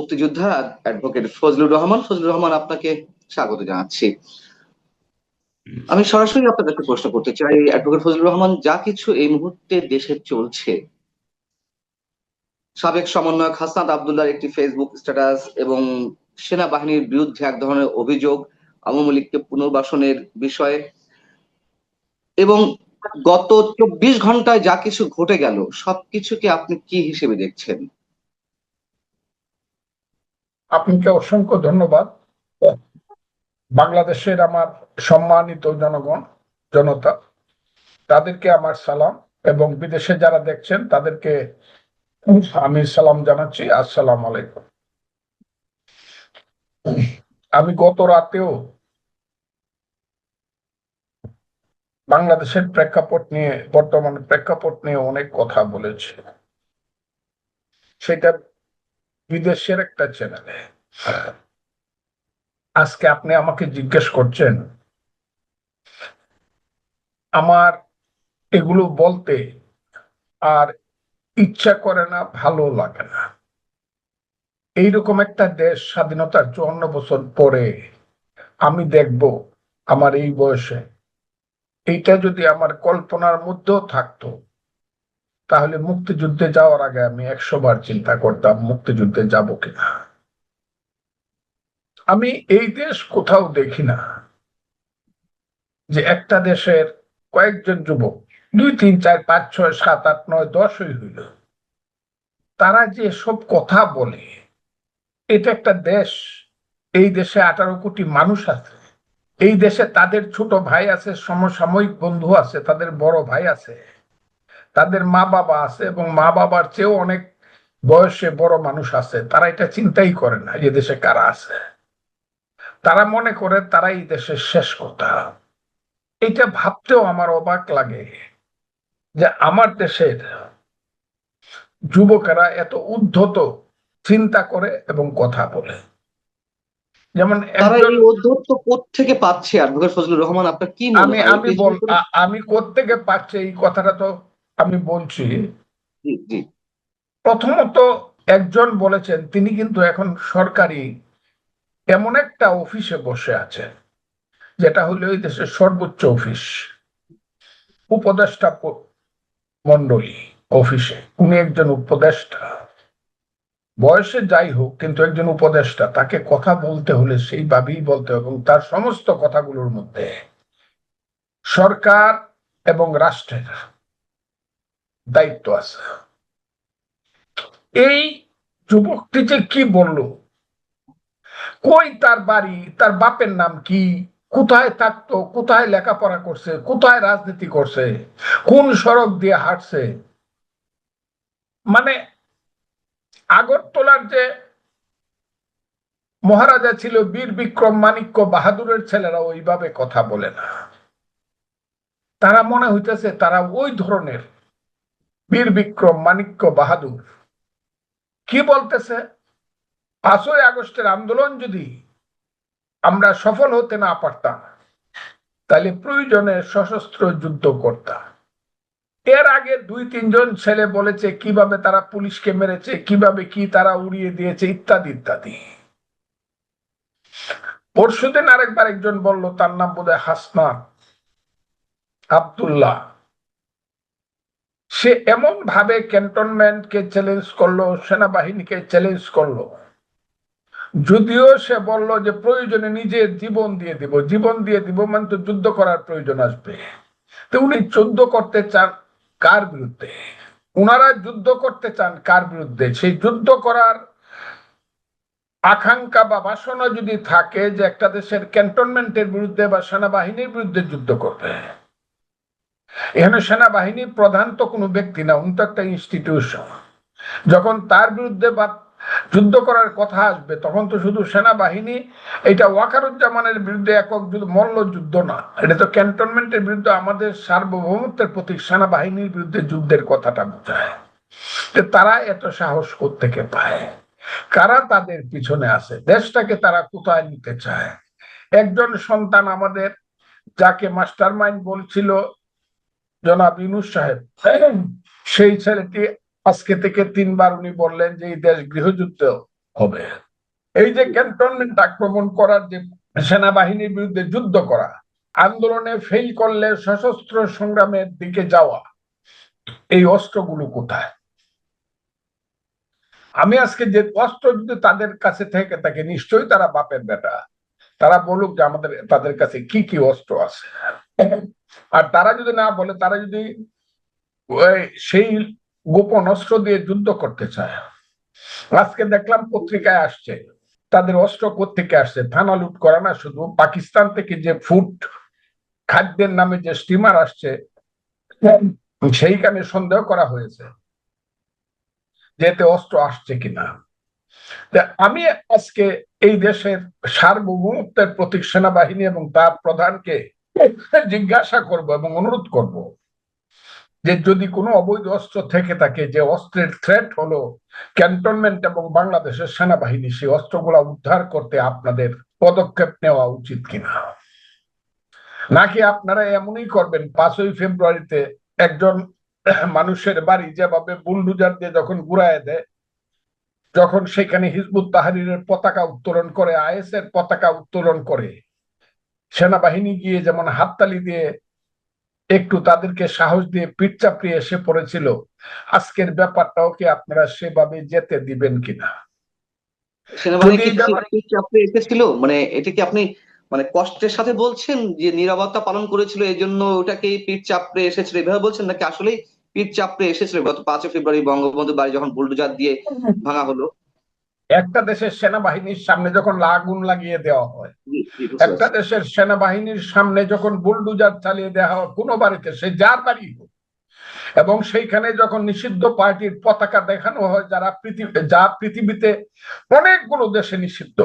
মুক্তিযোদ্ধা অ্যাডভোকেট ফজলুর রহমান। ফজলুর রহমান, আপনাকে স্বাগত জানাচ্ছি। আমি সরাসরি আপনার কাছে প্রশ্ন করতে চাই অ্যাডভোকেট ফজলুর রহমান, যা কিছু এই মুহূর্তে দেশে চলছে, সাবেক সমন্বয়ক হাসনাত আবদুল্লাহর একটি ফেসবুক স্ট্যাটাস এবং সেনাবাহিনীর বিরুদ্ধে এক ধরনের অভিযোগ আওয়ামী লীগকে পুনর্বাসনের বিষয়ে এবং গত চব্বিশ ঘন্টায় যা কিছু ঘটে গেল, সবকিছুকে আপনি কি হিসেবে দেখছেন? আপনাকে অসংখ্য ধন্যবাদ। বাংলাদেশের আমার সম্মানিত জনগণ, জনতা, তাদেরকে আমার সালাম এবং বিদেশে যারা দেখছেন, তাদেরকে আমি সালাম জানাচ্ছি। আসসালাম আলাইকুম। আমি গত রাতেও বাংলাদেশের প্রেক্ষাপট নিয়ে, বর্তমান প্রেক্ষাপট নিয়ে অনেক কথা বলেছি। সেটা বিদেশের একটা চ্যানেলে আজকে আপনি আমাকে জিজ্ঞেস করছেন, আমার এগুলো বলতে আর ইচ্ছা করে না, ভালো লাগে না। এইরকম একটা দেশ স্বাধীনতার চুয়ান্ন বছর পরে আমি দেখব আমার এই বয়সে। এইটা যদি আমার কল্পনার মধ্যেও থাকতো তাহলে মুক্তিযুদ্ধে যাওয়ার আগে আমি একশো বার চিন্তা করতাম মুক্তিযুদ্ধে যাব কিনা। আমি এই দেশ কোথাও দেখি না। যে একটা দেশের কয়েকজন যুবক, দুই, তিন, চার, পাঁচ, ছয়, সাত, আট, নয়, দশই হইল। তারা যে সব কথা বলে, এটা একটা দেশ। এই দেশে আঠারো কোটি মানুষ আছে। এই দেশে তাদের ছোট ভাই আছে, সমসাময়িক বন্ধু আছে, তাদের বড় ভাই আছে। তাদের মা বাবা আছে এবং মা বাবার চেয়েও অনেক বয়সে বড় মানুষ আছে। তারা এটা চিন্তাই করে না যে দেশে কারা আছে? তারা মনে করে তারা এই দেশের শেষ কথা। এটা ভাবতেও আমার অবাক লাগে যে আমার দেশের যুবকেরা এত উদ্ধত চিন্তা করে এবং কথা বলে। যেমন থেকে পাচ্ছে আমি আমি আমি কোত্থেকে পাচ্ছি? এই কথাটা তো আমি বলছি প্রথমত একজন বলেছেন তিনি কিন্তু এখন সরকারি এমন একটা অফিসে বসে আছেন যেটা হলো এই দেশের সর্বোচ্চ অফিস উপদেষ্টা মন্ডলী অফিসে। উনি একজন উপদেষ্টা। বয়সে যাই হোক কিন্তু একজন উপদেষ্টা তাকে কথা বলতে হলে সেইভাবেই বলতে হবে এবং তার সমস্ত কথাগুলোর মধ্যে সরকার এবং রাষ্ট্রের দায়িত্ব আছে। এই যুবকটি যে কি বলল? কই তার বাড়ি? তার বাপের নাম কি? কোথায় থাকতো? কোথায় লেখাপড়া করছে? কোথায় রাজনীতি করছে? কোন সড়ক দিয়ে হাঁটছে? মানে আগরতলার যে মহারাজা ছিল বীর বিক্রম মাণিক্য বাহাদুরের ছেলেরা ওইভাবে কথা বলে না। তারা মনে হইতেছে তারা ওই ধরনের বীর বিক্রম মাণিক্য বাহাদুর। কি বলতেছে? পাঁচই আগস্টের আন্দোলন যদি আমরা সফল হতে না পারতাম, তাহলে প্রয়োজনে সশস্ত্র যুদ্ধ করতাম এর আগে দুই তিনজন ছেলে বলেছে কীভাবে তারা পুলিশকে মেরেছে, কীভাবে কি তারা উড়িয়ে দিয়েছে, ইত্যাদি ইত্যাদি। পরশুদিন আরেকবার একজন বলল, তার নাম বোধহয় হাসনাত আব্দুল্লাহ। সে এমন ভাবে ক্যান্টনমেন্টকে চ্যালেঞ্জ করল, সেনাবাহিনীকে চ্যালেঞ্জ করল। যদিও সে বলল যে প্রয়োজনে নিজের জীবন দিয়ে দিব, জীবন দিয়ে দিব মানে তো যুদ্ধ করার প্রয়োজন আসবে। তো উনি যুদ্ধ করতে চান কার বিরুদ্ধে? উনারা যুদ্ধ করতে চান কার বিরুদ্ধে? সেই যুদ্ধ করার আকাঙ্ক্ষা বা বাসনা যদি থাকে যে একটা দেশের ক্যান্টনমেন্টের বিরুদ্ধে বা সেনাবাহিনীর বিরুদ্ধে যুদ্ধ করবে এখানে সেনাবাহিনীর প্রধান তো কোনো ব্যক্তি না, উনি তো একটা ইনস্টিটিউশন যখন তার বিরুদ্ধে বা যুদ্ধ করার কথা আসবে, তখন তো শুধু সেনাবাহিনী, এটা ওয়াকারুজ্জামানের বিরুদ্ধে একক যুদ্ধ মল্ল যুদ্ধ না। এটা তো ক্যান্টনমেন্টের বিরুদ্ধে আমাদের সার্বভৌমত্বের প্রতি সেনাবাহিনীর বিরুদ্ধে যুদ্ধের কথাটা বোঝায়। তারা এত সাহস থেকে পায়? কারা তাদের পিছনে আছে? দেশটাকে তারা কোথায় নিতে চায়? একজন সন্তান আমাদের, যাকে মাস্টার মাইন্ড বলছিল জনাব ইউনুস সাহেব, সেই ছেলেটি আজকে থেকে তিনবার উনি বললেন যে এই দেশ গৃহযুদ্ধ হবে। এই যে ক্যান্টনমেন্ট আক্রমণ করার যে সেনাবাহিনীর বিরুদ্ধে যুদ্ধ করা, আন্দোলনে ফেল করলে সশস্ত্র সংগ্রামের দিকে যাওয়া, এই অস্ত্রগুলো কোথায়? আমি আজকে যে অস্ত্র যদি তাদের কাছে থেকে থাকে, নিশ্চয়ই তারা বাপের বেটা। তারা বলুক যে আমাদের, তাদের কাছে কি কি অস্ত্র আছে। আর তারা যদি না বলে, তারা যদি সেই গোপন অস্ত্র দিয়ে যুদ্ধ করতে চায়। আজকে দেখলাম পত্রিকায় আসছে, তাদের অস্ত্র থেকে আসছে? থানা লুট করা না শুধু? পাকিস্তান থেকে যে ফুড খাদ্যের নামে যে স্টিমার আসছে, সেইখানে সন্দেহ করা হয়েছে যে এতে অস্ত্র আসছে কিনা। আমি আজকে এই দেশের সার্বভৌমত্বের প্রতীক সেনাবাহিনী এবং তার প্রধানকে জিজ্ঞাসা করব এবং অনুরোধ করব যে যদি কোনো অবৈধ অস্ত্র থেকে থাকে, যে অস্ত্রের থ্রেট হলো ক্যান্টনমেন্ট এবং বাংলাদেশের সেনাবাহিনী, সেই অস্ত্রগুলা উদ্ধার করতে আপনাদের পদক্ষেপ নেওয়া উচিত কিনা? নাকি আপনারা এমনই করবেন, পাঁচই ফেব্রুয়ারিতে একজন মানুষের বাড়ি যেভাবে বুলডুজার দিয়ে যখন ঘুরায় দেয়, যখন সেখানে হিজবুত তাহারিরের পতাকা উত্তোলন করে আইএস এর পতাকা উত্তোলন করে সেনাবাহিনী গিয়ে যেমন হাততালি দিয়ে একটু তাদেরকে সাহস দিয়ে পিঠ চাপড়িয়ে এসে পড়েছিল আজকের ব্যাপারটাও কি আপনারা সেভাবে যেতে দিবেন কিনা? এসেছিল? মানে এটা কি আপনি মানে কষ্টের সাথে বলছেন যে নিরাপত্তা পালন করেছিল এই জন্য ওটাকে পিঠ চাপড়ে এসেছিল? এভাবে বলছেন নাকি আসলেই পিঠ চাপড়ে এসেছিল? গত পাঁচই ফেব্রুয়ারি বঙ্গবন্ধু বাড়ি যখন বুলডোজার দিয়ে ভাঙা হলো। একটা দেশের সেনাবাহিনীর সামনে যখন আগুন লাগিয়ে দেওয়া হয় একটা দেশের সেনাবাহিনীর সামনে যখন বুলডুজার চালিয়ে দেওয়া হয় কোনো বাড়িতে সে যার বাড়ি হোক এবং সেইখানে যখন নিষিদ্ধ পার্টির পতাকা দেখানো হয় যারা পৃথিবী যা পৃথিবীতে অনেকগুলো দেশে নিষিদ্ধ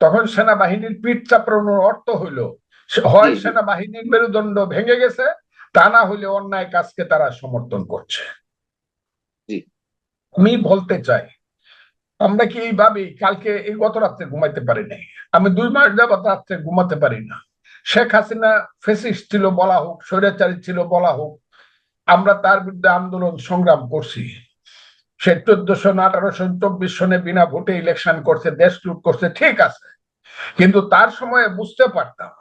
তখন সেনাবাহিনীর পিঠ চাপড়ানোর অর্থ হইল হয়। সেনাবাহিনীর মেরুদণ্ড ভেঙে গেছে তা না হলে অন্যায় কাজকে তারা সমর্থন করছে আমি বলতে চাই আমরা কি এইভাবেই কালকে এই গত রাত্রে ঘুমাইতে পারি নাই? আমি দুই মাস যাবত রাত্রে ঘুমাতে পারি না। শেখ হাসিনা ফেসিস্ট ছিল বলা হোক, স্বৈরাচারী ছিল বলা হোক, আমরা তার বিরুদ্ধে আন্দোলন সংগ্রাম করছি। সে চোদ্দশো আঠারোশো চব্বিশ সনে বিনা ভোটে ইলেকশন করছে, দেশ লুট করছে, ঠিক আছে। কিন্তু তার সময়ে বুঝতে পারতাম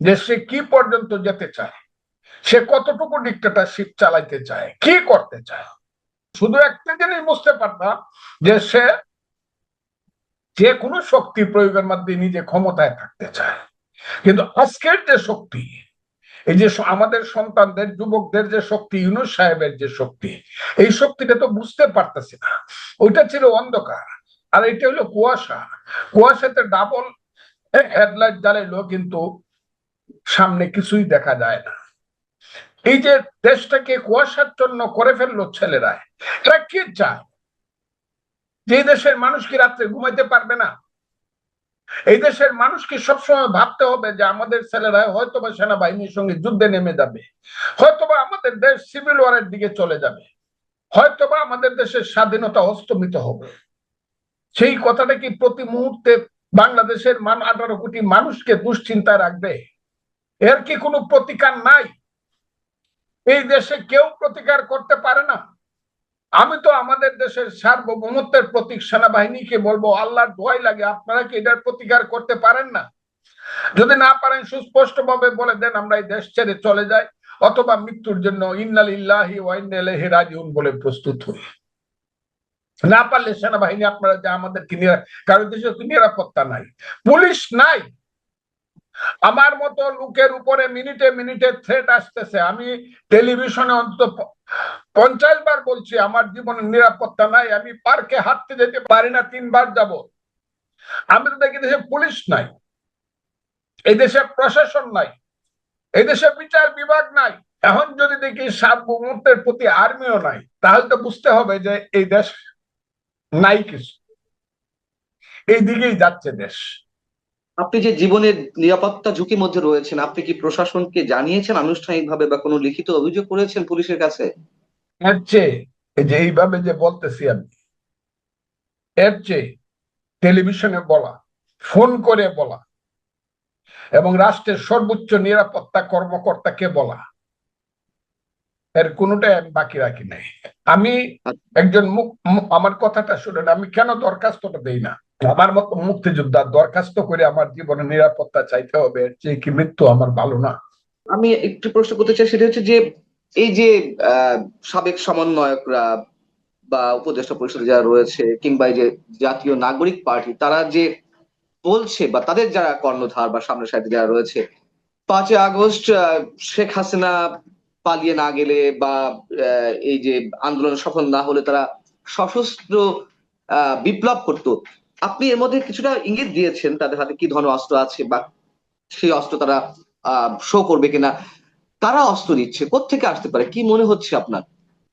যে সে কি পর্যন্ত যেতে চায়, সে কতটুকু ডিক্টেটারশিপ চালাইতে চায়, কি করতে চায়। শুধু একটা জিনিস বুঝতে পারতাম যে সে যে কোনো শক্তি প্রয়োগের মাধ্যমে নিজে ক্ষমতায় থাকতে চায়। কিন্তু আজকের যে শক্তি, এই যে আমাদের সন্তানদের, যুবকদের যে শক্তি, ইউনুস সাহেবের যে শক্তি, এই শক্তিটা তো বুঝতে পারতেছি না। ওইটা ছিল অন্ধকার। আর এটা হলো কুয়াশা। কুয়াশাতে ডাবল হেডলাইট জ্বালাইলো কিন্তু সামনে কিছুই দেখা যায় না। এই যে দেশটাকে কুয়াশার জন্য করে ফেলল ছেলেরা, এরা কি চায়? যে দেশের মানুষ কি রাত্রে ঘুমাইতে পারবে না? এই দেশের মানুষকে সবসময় ভাবতে হবে যে আমাদের ছেলেরা হয়তোবা সেনাবাহিনীর সঙ্গে যুদ্ধে নেমে যাবে, হয়তোবা আমাদের দেশ সিভিল ওয়ারের দিকে চলে যাবে, হয়তোবা আমাদের দেশের স্বাধীনতা অস্তমিত হবে। সেই কথাটা কি প্রতি মুহূর্তে বাংলাদেশের মান আঠারো কোটি মানুষকে দুশ্চিন্তায় রাখবে? এর কি কোনো প্রতিকার নাই? এই দেশে কেউ প্রতিকার করতে পারে না? আমি তো আমাদের দেশের সার্বভৌমত্বের প্রতীক সেনাবাহিনীকে বলব, আল্লাহর দোয়াই লাগে, আপনারা কি এটার প্রতিকার করতে পারেন না? যদি না পারেন সুস্পষ্ট ভাবে বলে দেন, আমরা এই দেশ ছেড়ে চলে যাই, অথবা মৃত্যুর জন্য ইন্নালিল্লাহি বলে প্রস্তুত হই। না পারলে সেনাবাহিনী আপনারা যে আমাদেরকে নিরা- কারও দেশে নিরাপত্তা নাই। পুলিশ নাই। আমার মতো লোকের উপরে মিনিটে মিনিটে থ্রেট আসতেছে। আমি টেলিভিশনে অন্তত পঞ্চাশ বার বলছি, আমার জীবনে নিরাপত্তা নাই, আমি পার্কে হাঁটতে যেতে পারি না, তিনবার যাব। আমি তো দেখি দেশে পুলিশ নাই, এই দেশে প্রশাসন নাই, এই দেশে বিচার বিভাগ নাই। এখন যদি দেখি সার্বভৌমত্বের প্রতি আর্মিও নাই, তাহলে তো বুঝতে হবে যে এই দেশ নাই কিছু। এই দিকেই যাচ্ছে দেশ। আপনি যে জীবনের নিরাপত্তা ঝুঁকির মধ্যে রয়েছেন আপনি কি প্রশাসনকে জানিয়েছেন আনুষ্ঠানিকভাবে বা কোনো লিখিত অভিযোগ করেছেন পুলিশের কাছে? এর চেয়ে যে এইভাবে যে বলতেছি আমি এর চেয়ে টেলিভিশনে বলা ফোন করে বলা এবং রাষ্ট্রের সর্বোচ্চ নিরাপত্তা কর্মকর্তাকে বলা এর কোনোটাই আমি বাকি রাখি নাই। আমি একজন মুক- মু- আমার কথাটা শুনেন আমি কেন দরখাস্তটা দেই না? আমার মতো মুক্তিযোদ্ধার দরখাস্ত করে আমার জীবনের নিরাপত্তা চাইতে হবে যে কি মৃত্যু আমার ভালো না। আমি একটু প্রশ্ন করতে চাই, সেটা হচ্ছে যে এই যে সাবেক সমন্বয়করা বা উপদেষ্টা পরিষদে যারা রয়েছে কিংবা এই যে জাতীয় নাগরিক পার্টি, তারা যে বলছে বা তাদের যারা কর্ণধার বা সামনের সারিতে যারা রয়েছে, পাঁচই আগস্ট শেখ হাসিনা পালিয়ে না গেলে বা এই যে আন্দোলন সফল না হলে তারা সশস্ত্র বিপ্লব করতো। আপনি এর মধ্যে কিছুটা ইঙ্গিত দিয়েছেন তাদের হাতে কি ধরনের অস্ত্র আছে বা সেই অস্ত্র তারা শো করবে কিনা। তারা অস্ত্র দিচ্ছে কোত্থেকে আসতে পারে? কি মনে হচ্ছে আপনার?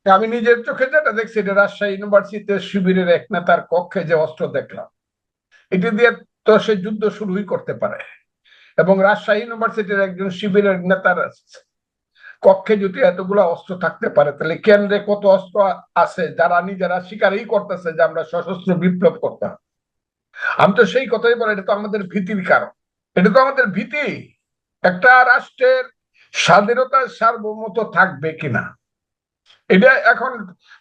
আমি নিজের চোখে যেটা দেখছি, এটা রাজশাহী ইউনিভার্সিটিতে শিবিরের এক নেতার কক্ষে যে অস্ত্র দেখলাম, এটি দিয়ে তো সে যুদ্ধ শুরুই করতে পারে। এবং রাজশাহী ইউনিভার্সিটির একজন শিবিরের নেতার কক্ষে যদি এতগুলো অস্ত্র থাকতে পারে, তাহলে কেন্দ্রে কত অস্ত্র আছে? যারা নিজেরা স্বীকারই করতেছে যে আমরা সশস্ত্র বিপ্লব করতাম। আমি তো সেই কথাই বলি এটা তো আমাদের ভীতির কারণ। এটা তো আমাদের ভীতি। একটা রাষ্ট্রের স্বাধীনতার সার্বভৌমত্ব থাকবে কিনা? এটা এখন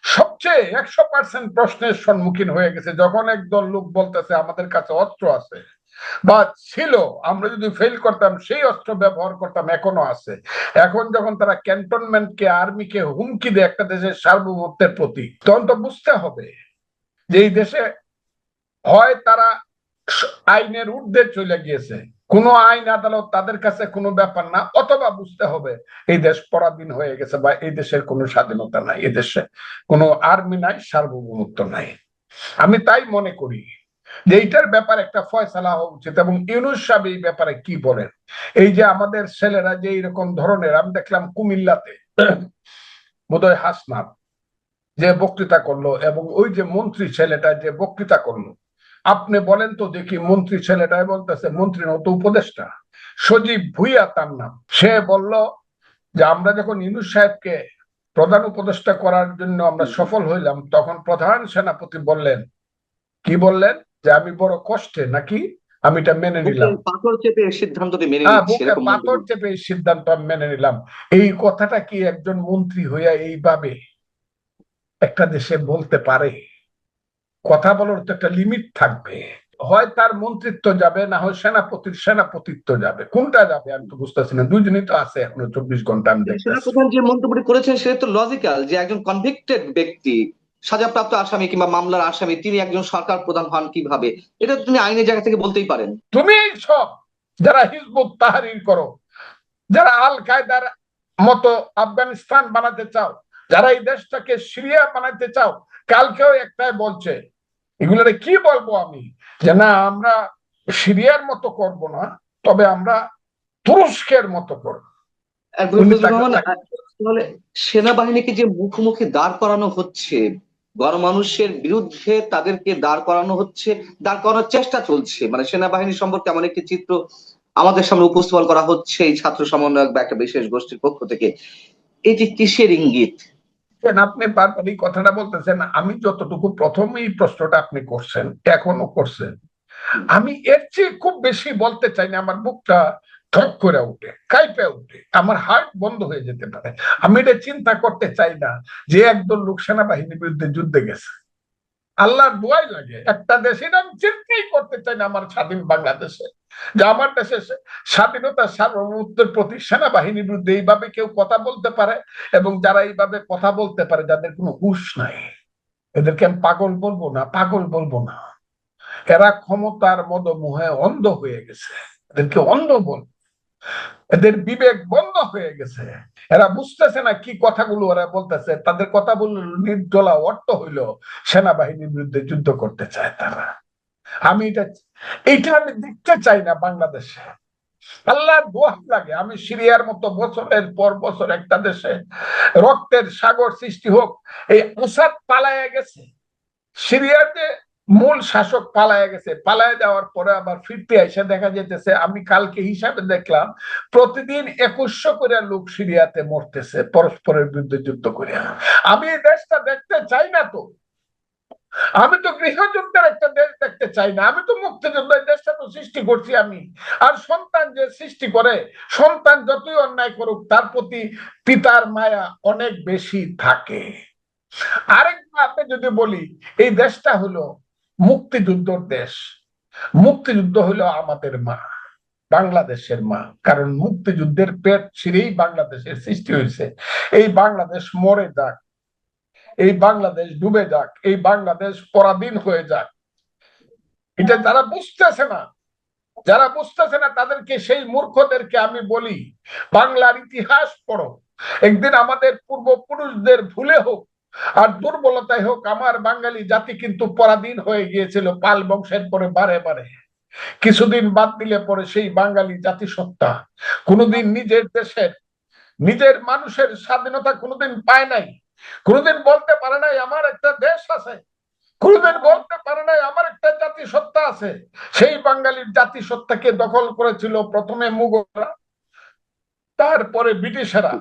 সবচেয়ে একশো পার্সেন্ট প্রশ্নের সম্মুখীন হয়ে গেছে। যখন একদল লোক বলতেছে, আমাদের কাছে অস্ত্র আছে বা ছিল, আমরা যদি ফেল করতাম, সেই অস্ত্র ব্যবহার করতাম, এখনও আছে। এখন যখন তারা ক্যান্টনমেন্টকে আর্মিকে হুমকি দেয় একটা দেশের সার্বভৌমত্বের প্রতি, তখন তো বুঝতে হবে যে এই দেশে হয় তারা আইনের ঊর্ধ্বে চলে গিয়েছে। কোনো আইন আদালত তাদের কাছে কোনো ব্যাপার না, অথবা বুঝতে হবে এই দেশ পরাধীন হয়ে গেছে বা এই দেশের কোনো স্বাধীনতা নাই, এই দেশে কোনো আর্মি নাই, সার্বভৌমত্ব নাই। আমি তাই মনে করি যে এইটার ব্যাপারে একটা ফয়সালা হওয়া উচিত এবং ইউনুস সাহেব এই ব্যাপারে কি বলেন? এই যে আমাদের ছেলেরা যে এইরকম ধরনের, আমি দেখলাম কুমিল্লাতে বোধহয় হাসনাত যে বক্তৃতা করল এবং ওই যে মন্ত্রী ছেলেটা যে বক্তৃতা করল আপনি বলেন তো দেখি মন্ত্রী ছেলেটাই বলতেছে মন্ত্রী নত উপদেষ্টা। সজীব ভুইয়া তার নাম। সে বলল যে আমরা যখন ইউনুস সাহেবকে প্রধান উপদেষ্টা করার জন্য আমরা সফল হইলাম তখন প্রধান সেনাপতি বললেন কি বললেন? যে আমি বড় কষ্টে নাকি আমি এটা মেনে নিলাম? পাথর চেপে এই সিদ্ধান্তটি মেনে হ্যাঁ পাথর চেপে এই সিদ্ধান্ত আমি মেনে নিলাম। এই কথাটা কি একজন মন্ত্রী হইয়া এইভাবে একটা দেশে বলতে পারে? কথা বলার তো একটা লিমিট থাকবে। হয় তার মন্ত্রিত্ব যাবে না হয় সেনাপতির সেনাপতিত্ব যাবে। কোনটা যাবে আমি তো বুঝতেছি না। দুজনই তো আছে এখনও চব্বিশ ঘণ্টা আমি সেনাপ্রধান যে মন্তব্যটি করেছেন সেটা তো লজিক্যাল যে একজন কনভিক্টেড ব্যক্তি সাজাপ্রাপ্ত আসামি কিংবা মামলার আসামি তিনি একজন সরকার প্রধান হন কীভাবে? এটা তো তিনি আইনের জায়গা থেকে বলতেই পারেন। তুমি সব যারা হিজবুত তাহারির করো। যারা আল কায়দার মতো আফগানিস্তান বানাতে চাও যারা এই দেশটাকে সিরিয়া বানাতে চাও কালকেও একটাই বলছে এগুলোরে কি বলব আমি? যে না আমরা সিরিয়ার মতো করব না তবে আমরা তুরস্কের মতো করব। তাহলে সেনাবাহিনীকে যে মুখোমুখি দাঁড় করানো হচ্ছে গণমানুষের বিরুদ্ধে তাদেরকে দাঁড় করানো হচ্ছে দাঁড় করানোর চেষ্টা চলছে মানে সেনাবাহিনী সম্পর্কে এমন একটি চিত্র আমাদের সামনে উপস্থাপন করা হচ্ছে এই ছাত্র সমন্বয়ক বা একটা বিশেষ গোষ্ঠীর পক্ষ থেকে। এটি কিসের ইঙ্গিত? আপনি বারবার এই কথাটা বলতেছেন, আমি যতটুকু প্রথম এই প্রশ্নটা আপনি করছেন এখনও করছেন, আমি এর চেয়ে খুব বেশি বলতে চাই না, আমার বুকটা ঠক করে উঠে, কাইপে উঠে, আমার হার্ট বন্ধ হয়ে যেতে পারে। আমি এটা চিন্তা করতে চাই না যে একদল লোক সেনাবাহিনীর বিরুদ্ধে যুদ্ধে গেছে। আল্লাহর দোয়াই লাগে। একটা দেশ আমি চিন্তাই করতে চাই না আমার স্বাধীন বাংলাদেশে। যে আমার দেশে স্বাধীনতা সার্বভৌমত্বের প্রতি সেনাবাহিনীর বিরুদ্ধে এইভাবে কেউ কথা বলতে পারে এবং যারা এইভাবে কথা বলতে পারে যাদের কোনো হুশ নাই। এদেরকে আমি পাগল বলব না পাগল বলব না। এরা ক্ষমতার মদমোহে অন্ধ হয়ে গেছে। এদেরকে অন্ধ বল এদের বিবেক বন্ধ হয়ে গেছে। এরা বুঝতেছে না কি কথাগুলো ওরা বলতেছে। তাদের কথা বলল নির্জলা অর্থ হইল। সেনাবাহিনীর বিরুদ্ধে যুদ্ধ করতে চায় তারা। আমি এটা এইটা আমি দেখতে চাই না বাংলাদেশে। আল্লাহ দোয়া লাগে। আমি সিরিয়ার মতো বছরের পর বছর একটা দেশে রক্তের সাগর সৃষ্টি হোক, এই আসাদ পালায়া গেছে। সিরিয়ার যে মূল শাসক পালায়া গেছে। পালায়া যাওয়ার পরে আবার ফিরতে এসে দেখা যেতেছে আমি কালকে হিসাবে দেখলাম, প্রতিদিন একুশশো করে লোক সিরিয়াতে মরতেছে, পরস্পরের বিরুদ্ধে যুদ্ধ করে আমি এই দেশটা দেখতে চাই না তো। আমি তো গৃহযুদ্ধের একটা দেশ দেখতে চাই না। আমি তো মুক্তিযুদ্ধ দেশটা তো সৃষ্টি করছি আমি। আর সন্তান যে সৃষ্টি করে, সন্তান যতই অন্যায় করুক, তার প্রতি পিতার মায়া অনেক বেশি থাকে। আরেক যদি বলি, এই দেশটা হলো মুক্তিযুদ্ধর দেশ। মুক্তিযুদ্ধ হলো আমাদের মা, বাংলাদেশের মা। কারণ মুক্তিযুদ্ধের পেট ছিঁড়েই বাংলাদেশের সৃষ্টি হয়েছে। এই বাংলাদেশ মরে যাক, এই বাংলাদেশ ডুবে যাক, এই বাংলাদেশ পরাধীন হয়ে যাক। এটা যারা বুঝতেছে না, যারা বুঝতেছে না তাদেরকে, সেই মূর্খদেরকে আমি বলি, বাংলার ইতিহাস পড়ো। একদিন আমাদের পূর্বপুরুষদের ভুলে হোক আর দুর্বলতাই হোক, আমার বাঙালি জাতি কিন্তু পরাধীন হয়ে গিয়েছিল পাল বংশের পরে বারে বারে। কিছুদিন বাদ দিলে পরে সেই বাঙালি জাতিসত্তা কোনোদিন নিজের দেশের, নিজের মানুষের স্বাধীনতা কোনোদিন পায় নাই। কোনোদিন বলতে পারে নাই, আমার একটা দেশ আছে। কোনোদিন বলতে পারে নাই, আমার একটা জাতিসত্তা আছে। সেই বাঙালির জাতিসত্তাকে দখল করেছিল প্রথমে মুঘলরা, তারপরে ব্রিটিশেরা।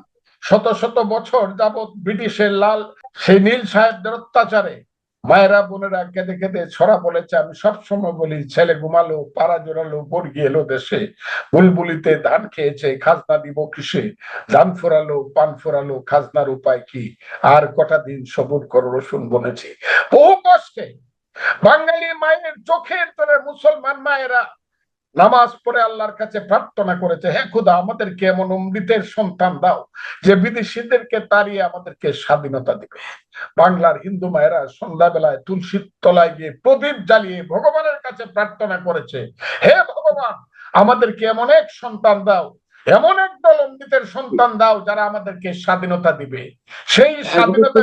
শত শত বছর যাবৎ ব্রিটিশের লাল, সেই নীল সাহেবদের অত্যাচারে। মায়েরা, বোনেরা কেঁদে কেঁদে ছড়া বলেছে আমি সবসময় বলি, ছেলে ঘুমালো, পাড়া জোরালো বর্গি এলো দেশে। বুলবুলিতে ধান খেয়েছে, খাজনা দিব কিসে? ধান ফোরালো, পান ফোরালো, খাজনার উপায় কি? আর কটা দিন সবুর করো, রসুন বনেছি। বহু কষ্টে। বাঙালি মায়ের চোখের তলে মুসলমান মায়েরা নামাজ পড়ে আল্লাহর কাছে প্রার্থনা করেছে হে খুদা আমাদেরকে এমন অমৃতের সন্তান দাও যে বিদেশিদেরকে তাড়িয়ে আমাদেরকে স্বাধীনতা দিবে বাংলার হিন্দু মায়েরা সন্ধ্যাবেলায় তুলসীর তলায় গিয়ে প্রদীপ জ্বালিয়ে ভগবানের কাছে প্রার্থনা করেছে হে ভগবান আমাদেরকে এমন এক সন্তান দাও এমন এক দল অমৃতের সন্তান দাও যারা আমাদেরকে স্বাধীনতা দিবে সেই স্বাধীনতা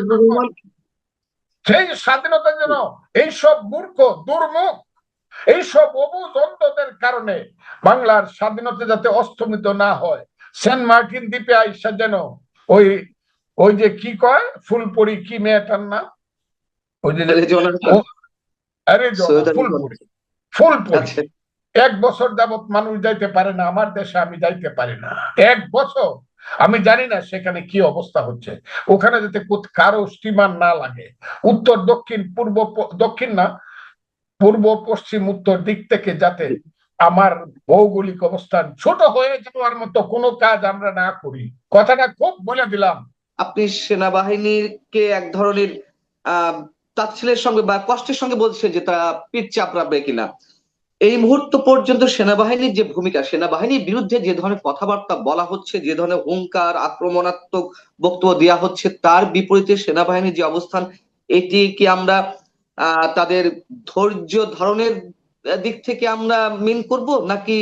সেই স্বাধীনতা যেন এইসব মূর্খ দুর্মুখ এইসব অবুধ অন্ধদের কারণে বাংলার স্বাধীনতা যাতে অস্তমিত না হয় সেন্ট মার্টিন দ্বীপে আইসা যেন ওই ওই যে কি কয়? ফুলপুরি কি মেয়েটার নাম? ওই যে আরে ফুলপরি। ফুলপরি। আচ্ছা। এক বছর যাবত মানুষ যাইতে পারে না আমার দেশে আমি যাইতে পারি না। এক বছর। আমি জানি না সেখানে কি অবস্থা হচ্ছে। ওখানে যাতে কারও স্টিমার না লাগে। উত্তর দক্ষিণ পূর্ব দক্ষিণ না পূর্ব, পশ্চিম, উত্তর দিক থেকে যাতে আমার ভৌগোলিক অবস্থান ছোট হয়ে যাওয়ার মতো কোনো কাজ আমরা না করি। কথাটা খুব বলে দিলাম। আপনি সেনাবাহিনীকে এক ধরনের তাচ্ছিলের সঙ্গে বা কষ্টের সঙ্গে বলছে যে তারা পিঠ চাপড়াবে কিনা। এই মুহূর্ত পর্যন্ত সেনাবাহিনীর যে ভূমিকা, সেনাবাহিনীর বিরুদ্ধে যে ধরনের কথাবার্তা বলা হচ্ছে, যে ধরনের হুঙ্কার, আক্রমণাত্মক বক্তব্য দেওয়া হচ্ছে, তার বিপরীতে সেনাবাহিনীর যে অবস্থান, এটি কি আমরা তাদের ধৈর্য ধারণের দিক থেকে আমরা মিন করব? নাকি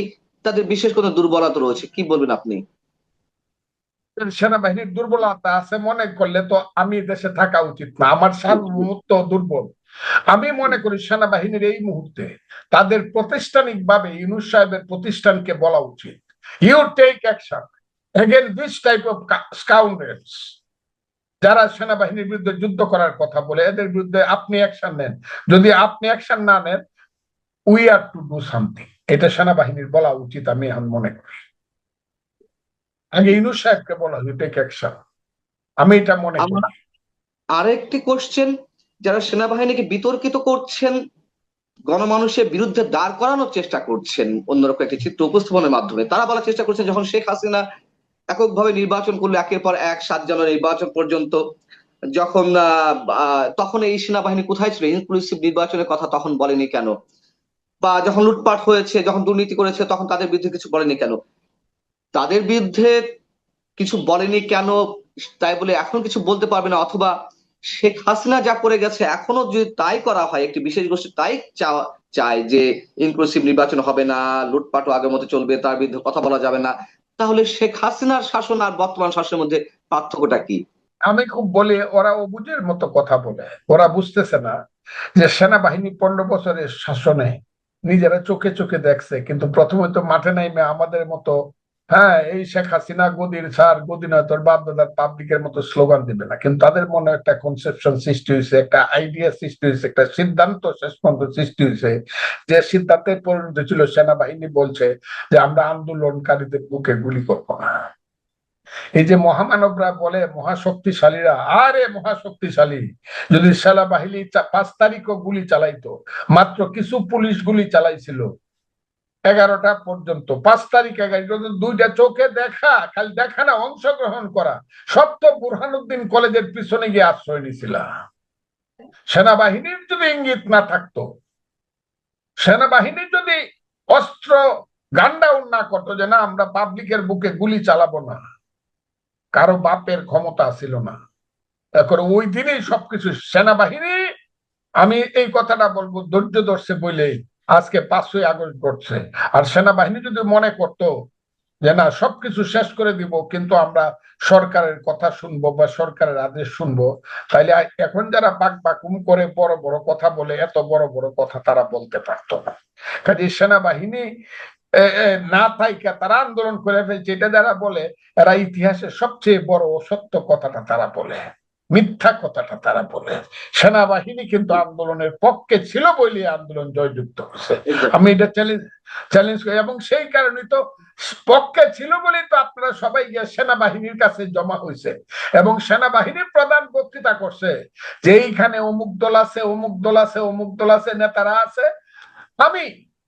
তাদের বিশেষ কোনো দুর্বলতা রয়েছে? কি বলবেন আপনি? সেনাবাহিনীর দুর্বলতা আছে, মনে করলে তো আমি দেশে থাকা উচিত না। আমার সার্বভৌমত্ব দুর্বল। আমি মনে করি সেনাবাহিনীর এই মুহূর্তে তাদের প্রাতিষ্ঠানিক ভাবে ইউনুস সাহেবের প্রতিষ্ঠানকে বলা উচিত। You take action again this type of scoundrels যারা সেনাবাহিনীর বিরুদ্ধে যুদ্ধ করার কথা বলে, এদের বিরুদ্ধে আপনি অ্যাকশন নেন। যদি আপনি অ্যাকশন না নেন we are to do something এটা সেনাবাহিনীর বলা উচিত, আমি মনে করি। আগে ইউনুস সাহেবকে বলা ইউ টেক অ্যাকশন আমি এটা মনে করি। আরেকটি কোশ্চেন যারা সেনাবাহিনীকে বিতর্কিত করছেন, গণমানুষের বিরুদ্ধে দাঁড় করানোর চেষ্টা করছেন, অন্যরকম একটি চিত্র উপস্থাপনের মাধ্যমে, তারা বলার চেষ্টা করছেন যখন শেখ হাসিনা এককভাবে নির্বাচন করল একের পর এক সাত জানুয়ারি নির্বাচন পর্যন্ত। যখন তখন এই সেনাবাহিনী কোথায় ছিল? ইনক্লুসিভ নির্বাচনের কথা তখন বলেনি কেন? বা যখন লুটপাট হয়েছে, যখন দুর্নীতি করেছে, তখন তাদের বিরুদ্ধে কিছু বলেনি কেন? তাদের বিরুদ্ধে কিছু বলেনি কেন? তাই বলে এখন কিছু বলতে পারবে না। অথবা শেখ হাসিনা যা করে গেছে, এখনও যদি তাই করা হয়, একটি বিশেষ গোষ্ঠী তাই চায় যে ইনক্লুসিভ নির্বাচন হবে না, লুটপাটও আগের মতো চলবে, তার বিরুদ্ধে কথা বলা যাবে না তাহলে শেখ হাসিনার শাসন আর বর্তমান শাসনের মধ্যে পার্থক্যটা কি? আমি খুব বলি, ওরা অবুজের মতো কথা বলে। ওরা বুঝতেছে না যে সেনাবাহিনী পনেরো বছরের শাসনে নিজেরা চোখে চোখে দেখছে, কিন্তু প্রথমে তো মাঠে নাইমে আমাদের মতো হ্যাঁ এই শেখ হাসিনা গদির স্যার গদি নয়, তোর বাপ দাদার পাবলিকের মতো স্লোগান দিবে না। কিন্তু তাদের মনে একটা কনসেপশন সৃষ্টি হয়েছে, একটা আইডিয়া সৃষ্টি হয়েছে, একটা সিদ্ধান্ত শেষ পর্যন্ত সৃষ্টি হয়েছে, যে সিদ্ধান্তের পরিণত ছিল, সেনাবাহিনী বলছে যে আমরা আন্দোলনকারীদের বুকে গুলি করব না। এই যে মহামানবরা বলে মহাশক্তিশালীরা, আরে মহাশক্তিশালী, যদি সেনাবাহিনী পাঁচ তারিখও গুলি চালাইতো, মাত্র কিছু পুলিশ গুলি চালাইছিল এগারোটা পর্যন্ত, পাঁচ তারিখ এগারো দুইটা চোখে দেখা, খালি দেখা না, অংশগ্রহণ করা। সব তো বুরহানুদ্দিন কলেজের পিছনে গিয়ে আশ্রয় নিছিল সেনাবাহিনীর যদি ইঙ্গিত না থাকতো সেনাবাহিনী যদি অস্ত্র গান ডাউন না করতো যে না, আমরা পাবলিকের বুকে গুলি চালাবো না, কারও বাপের ক্ষমতা ছিল না। এখন ওই দিনেই সবকিছু, সেনাবাহিনী, আমি এই কথাটা বলব ধৈর্য ধরছে বলেই আজকে পাঁচই আগস্ট ঘটছে। আর সেনাবাহিনী যদি মনে করতো যে না, সবকিছু শেষ করে দিব, কিন্তু আমরা সরকারের কথা শুনব বা সরকারের আদেশ শুনব, তাইলে এখন যারা বাক বাকুম করে বড় বড় কথা বলে, এত বড় বড় কথা তারা বলতে পারতো না। কাজে সেনাবাহিনী না থাইকা তারা আন্দোলন করে ফেলছে। এটা যারা বলে, এরা ইতিহাসের সবচেয়ে বড় সত্য কথাটা তারা বলে। মিথ্যা কথাটা তারা বলে। সেনাবাহিনী কিন্তু আন্দোলনের পক্ষে ছিল বলে আন্দোলন জয়যুক্ত হয়েছে। আমি এটা চ্যালেঞ্জ চ্যালেঞ্জ করি। এবং সেই কারণে তো পক্ষে ছিল বলেই তো আপনারা সবাই গিয়ে সেনাবাহিনীর কাছে জমা হয়েছে। এবং সেনাবাহিনীর প্রধান বক্তৃতা করছে যে এইখানে অমুক দল আছে অমুক দল আছে অমুক দল আছে নেতারা আছে। আমি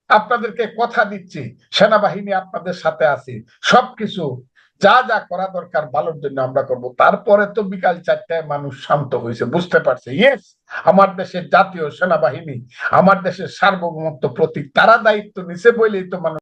আপনাদেরকে কথা দিচ্ছি সেনাবাহিনী আপনাদের সাথে আছি। সবকিছু যা যা করা দরকার ভালোর জন্য আমরা করব। তারপরে তো বিকাল চারটায় মানুষ শান্ত হয়েছে, বুঝতে পারছে। ইয়েস আমার দেশের জাতীয় সেনাবাহিনী, আমার দেশের সার্বভৌমত্ব প্রতীক, তারা দায়িত্ব নিছে বলেই তো মানুষ